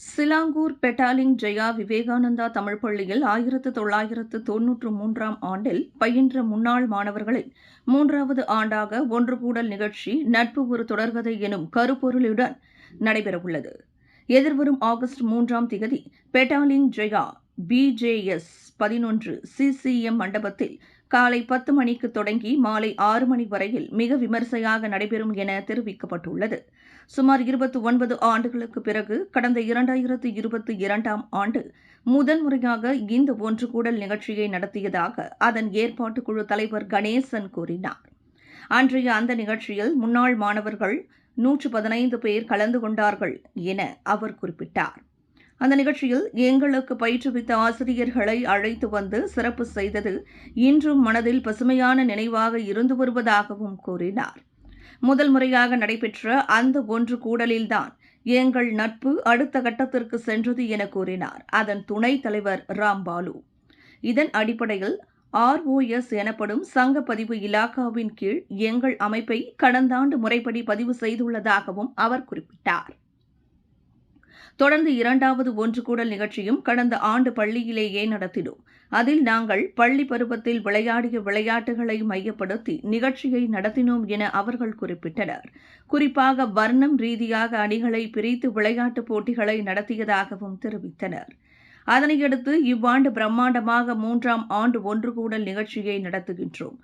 Selangor Petaling Jaya Vivekananda Tamil பள்ளியில் ஆயிரத்து தொள்ளாயிரத்து தொன்னூற்று மூன்றாம் ஆண்டில் பயின்ற முன்னாள் மாணவர்களின் மூன்றாவது ஆண்டாக ஒன்று கூடல் நிகழ்ச்சி நட்பு ஒரு தொடர்கதை எனும் கருப்பொருளுடன் நடைபெறவுள்ளது. எதிர்வரும் ஆகஸ்ட் மூன்றாம் திகதி பெட்டாலிங் ஜெயா பிஜேஎஸ் பதினொன்று சிசிஎம் மண்டபத்தில் காலை பத்து மணிக்கு தொடங்கி மாலை ஆறு மணி வரையில் மிக விமர்சையாக நடைபெறும் என தெரிவிக்கப்பட்டுள்ளது. சுமார் இருபத்தி ஒன்பது ஆண்டுகளுக்கு பிறகு கடந்த இரண்டாயிரத்து இருபத்தி இரண்டாம் ஆண்டு முதன்முறையாக இந்த ஒன்று கூடல் நிகழ்ச்சியை நடத்தியதாக அதன் ஏற்பாட்டுக்குழு தலைவர் கணேசன் கூறினார். அன்றைய அந்த நிகழ்ச்சியில் முன்னாள் மாணவர்கள் நூற்று பதினைந்து பேர் கலந்து கொண்டார்கள் என அவர் குறிப்பிட்டார். அந்த நிகழ்ச்சியில் எங்களுக்கு பயிற்றுவித்த ஆசிரியர்களை அழைத்து வந்து சிறப்பு செய்தது இன்றும் மனதில் பசுமையான நினைவாக இருந்து வருவதாகவும் கூறினார். முதல் முறையாக நடைபெற்ற அந்த ஒன்று கூடலில்தான் எங்கள் நட்பு அடுத்த கட்டத்திற்கு சென்றது என கூறினார். அதன் துணைத் தலைவர் ராம்பாலு இதன் அடிப்படையில் ஆர்ஓஎஸ் எனப்படும் சங்க பதிவு இலாக்காவின் கீழ் எங்கள் அமைப்பை கடந்த ஆண்டு முறைப்படி பதிவு செய்துள்ளதாகவும் அவர் குறிப்பிட்டார். தொடர்ந்து இரண்டாவது ஒன்று கூடல் நிகழ்ச்சியும் கடந்த ஆண்டு பள்ளியிலேயே நடத்தினோம். அதில் நாங்கள் பள்ளி பருவத்தில் விளையாடிய விளையாட்டுகளை மையப்படுத்தி நிகழ்ச்சியை நடத்தினோம் என அவர்கள் குறிப்பிட்டனர். குறிப்பாக வர்ணம் ரீதியாக அணிகளை பிரித்து விளையாட்டுப் போட்டிகளை நடத்தியதாகவும் தெரிவித்தனர். அதனையடுத்து இவ்வாண்டு பிரம்மாண்டமாக மூன்றாம் ஆண்டு ஒன்று கூடல் நிகழ்ச்சியை நடத்துகின்றோம்.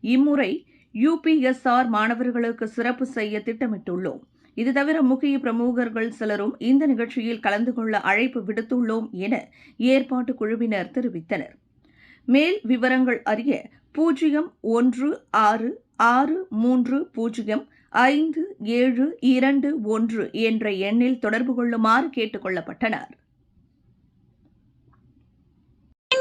இம்முறை யுபிஎஸ்ஆர் மாணவர்களுக்கு சிறப்பு செய்ய திட்டமிட்டுள்ளோம். இது தவிர முக்கிய பிரமுகர்கள் சிலரும் இந்த நிகழ்ச்சியில் கலந்து கொள்ள அழைப்பு விடுத்துள்ளோம் என ஏற்பாட்டு குழுவினர் தெரிவித்தனர். மேல் விவரங்கள் அறிய பூஜ்ஜியம் ஒன்று ஆறு ஆறு மூன்று பூஜ்ஜியம் ஐந்து ஏழு இரண்டு ஒன்று என்ற எண்ணில் தொடர்பு கொள்ளுமாறு கேட்டுக் கொள்ளப்பட்டனர்.